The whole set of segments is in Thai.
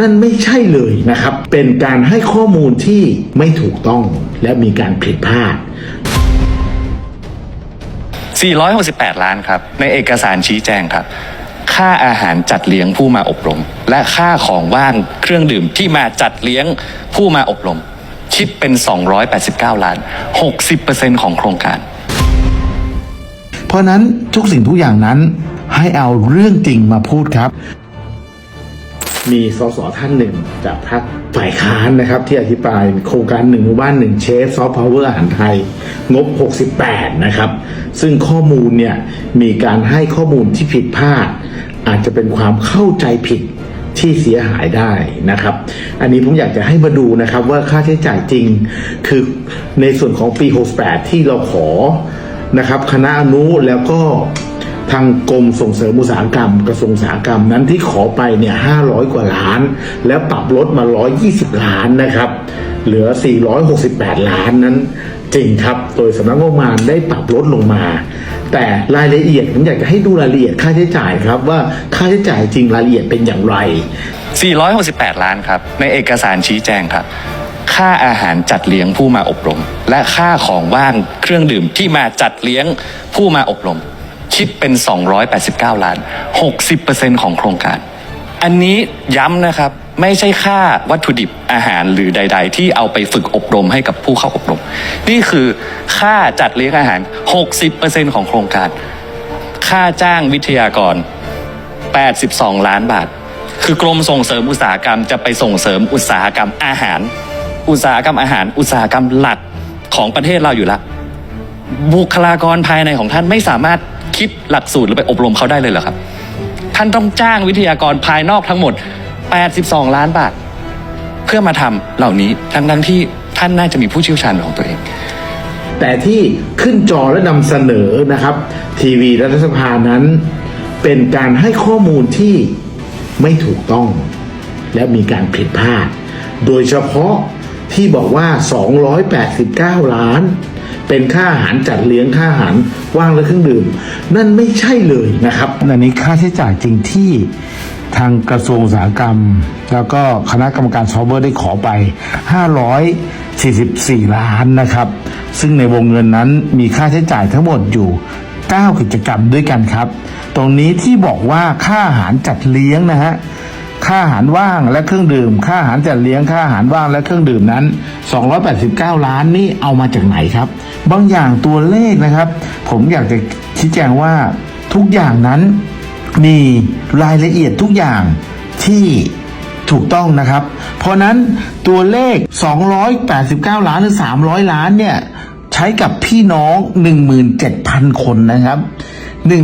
นั่นไม่ใช่เลยนะครับ เป็นการให้ข้อมูลที่ไม่ถูกต้องและมีการผิดพลาด 468 ล้านครับ ในเอกสารชี้แจงครับ ค่าอาหารจัดเลี้ยงผู้มาอบรม และค่าของว่างเครื่องดื่มที่มาจัดเลี้ยงผู้มาอบรม คิดเป็น 289 ล้าน 60%ของโครงการ เพราะนั้นทุกสิ่งทุกอย่างนั้นให้เอาเรื่องจริงมาพูดครับ มีสสท่านหนึ่งจากพรรคฝ่ายค้านนะครับ ที่อธิบายโครงการหนึ่งหมู่บ้านหนึ่งเชฟซอฟต์พาวเวอร์อาหารไทย งบ 68 นะครับ ซึ่งข้อมูลเนี่ยมีการให้ข้อมูลที่ผิดพลาด อาจจะเป็นความเข้าใจผิดที่เสียหายได้นะครับ อันนี้ผมอยากจะให้มาดูนะครับว่าค่าใช้จ่ายจริง คือในส่วนของปี 68 ที่เราขอนะครับ คณะอนุแล้วก็ ทางกรมส่งเสริมอุตสาหกรรมกระทรวงอุตสาหกรรมนั้นที่ขอไปเนี่ย500กว่าล้าน แล้วปรับลดมา120ล้านนะครับ เหลือ 468 ล้านนั้นจริงครับ โดยสำนักงบประมาณได้ปรับลดลงมา แต่รายละเอียดผมอยากจะให้ดูรายละเอียดค่าใช้จ่ายครับว่าค่าใช้จ่ายจริงรายละเอียดเป็นอย่างไร 468 ล้านครับ ในเอกสารชี้แจงครับ ค่าอาหารจัดเลี้ยงผู้มาอบรม และค่าของว่างเครื่องดื่มที่มาจัดเลี้ยงผู้มาอบรม คิดเป็น 289 ล้าน 60%ของโครงการ อันนี้ย้ำนะครับไม่ใช่ค่าวัตถุดิบอาหารหรือใด ๆ ที่เอาไปฝึกอบรมให้กับผู้เข้าอบรม นี่คือค่าจัดเลี้ยงอาหาร 60%ของโครงการ ค่าจ้างวิทยากร 82 ล้านบาท คือกรมส่งเสริมอุตสาหกรรมจะไปส่งเสริมอุตสาหกรรมอาหาร อุตสาหกรรมอาหาร อุตสาหกรรมหลักของประเทศเราอยู่ละบุคลากรภายในของท่านไม่สามารถ คิดหลักสูตรหรือไปอบรมเขาได้เลยเหรอครับ ท่านต้องจ้างวิทยากรภายนอกทั้งหมด 82 ล้านบาท เพื่อมาทำเหล่านี้ทั้งทั้งที่ท่านน่าจะมีผู้เชี่ยวชาญของตัวเองแต่ที่ขึ้นจอและนำเสนอนะครับ ทีวีรัฐสภานั้น เป็นการให้ข้อมูลที่ไม่ถูกต้อง และมีการผิดพลาด โดยเฉพาะที่บอกว่า 289 ล้าน เป็นค่าอาหารจัดเลี้ยงค่าอาหารว่างและเครื่องดื่ม นั่นไม่ใช่เลยนะครับอันนี้ค่าใช้จ่ายจริงที่ทางกระทรวงอุตสาหกรรม แล้วก็คณะกรรมการซอฟต์แวร์ได้ขอไป 544 ล้านนะครับ ซึ่งในวงเงินนั้นมีค่าใช้จ่ายทั้งหมดอยู่ 9 กิจกรรมด้วยกันครับ ตรงนี้ที่บอกว่าค่าอาหารจัดเลี้ยงนะฮะ ค่าอาหารว่างและเครื่องดื่ม ค่าอาหารจัดเลี้ยงค่าอาหารว่างและเครื่องดื่มนั้น 289 ล้านนี่เอามาจากไหนครับ บางอย่างตัวเลขนะครับ ผมอยากจะชี้แจงว่าทุกอย่างนั้นมีรายละเอียดทุกอย่างที่ถูกต้องนะครับ เพราะนั้นตัวเลข 289 ล้านหรือ 300 ล้านเนี่ยใช้กับพี่น้อง 17,000 คนนะครับ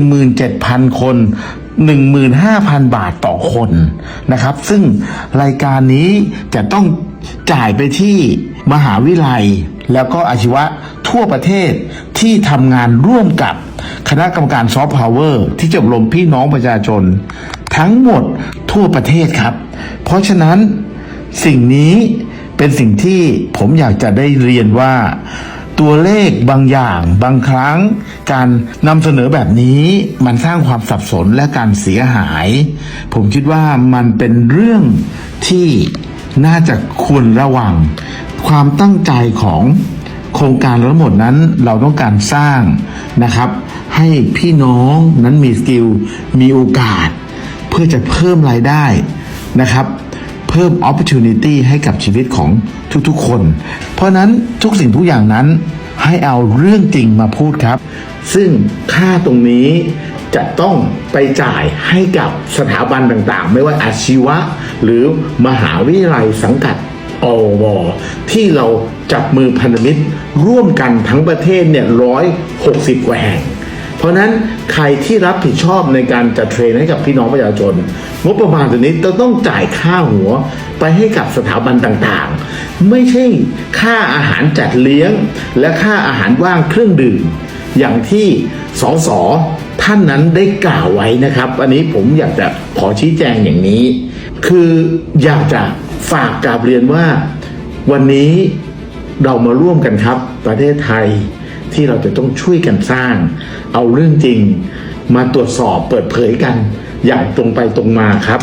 17,000 คน 15,000 บาทต่อคนนะครับ ซึ่งรายการนี้จะต้องจ่ายไปที่มหาวิทยาลัย แล้วก็อาชีวะทั่วประเทศที่ทำงานร่วมกับคณะกรรมการซอฟต์พาวเวอร์ที่จบรมพี่น้องประชาชน ทั้งหมดทั่วประเทศครับ เพราะฉะนั้นสิ่งนี้เป็นสิ่งที่ผมอยากจะได้เรียนว่า ตัวเลขบางอย่างบางครั้ง การนำเสนอแบบนี้มันสร้างความสับสนและการเสียหาย ผมคิดว่ามันเป็นเรื่องที่น่าจะควรระวัง ความตั้งใจของโครงการทั้งหมดนั้นเราต้องการสร้างนะครับ ให้พี่น้องนั้นมีสกิลมีโอกาส เพื่อจะเพิ่มรายได้นะครับ เพิ่ม opportunity ให้กับชีวิตของทุกๆคน เพราะนั้นทุกสิ่งทุกอย่างนั้นให้เอาเรื่องจริงมาพูดครับ ซึ่งค่าตรงนี้จะต้องไปจ่ายให้กับสถาบันต่างๆ ไม่ว่าอาชีวะ หรือมหาวิทยาลัยสังกัดอวที่เราจับมือพันธมิตรร่วมกันทั้งประเทศเนี่ยร้อยหกสิบกว่าแห่ง เพราะนั้นใครที่รับผิดชอบในการจัดเทรนให้กับพี่น้องประชาชน งบประมาณตัวนี้จะต้องจ่ายค่าหัวไปให้กับสถาบันต่างๆ ไม่ใช่ค่าอาหารจัดเลี้ยง และค่าอาหารว่างเครื่องดื่ม อย่างที่สสท่านนั้นได้กล่าวไว้นะครับ อันนี้ผมอยากจะขอชี้แจงอย่างนี้ คืออยากจะฝากกราบเรียนว่า วันนี้เรามาร่วมกันครับ ประเทศไทย ที่เราจะต้องช่วยกันสร้าง เอาเรื่องจริงมาตรวจสอบเปิดเผยกัน อย่างตรงไปตรงมาครับ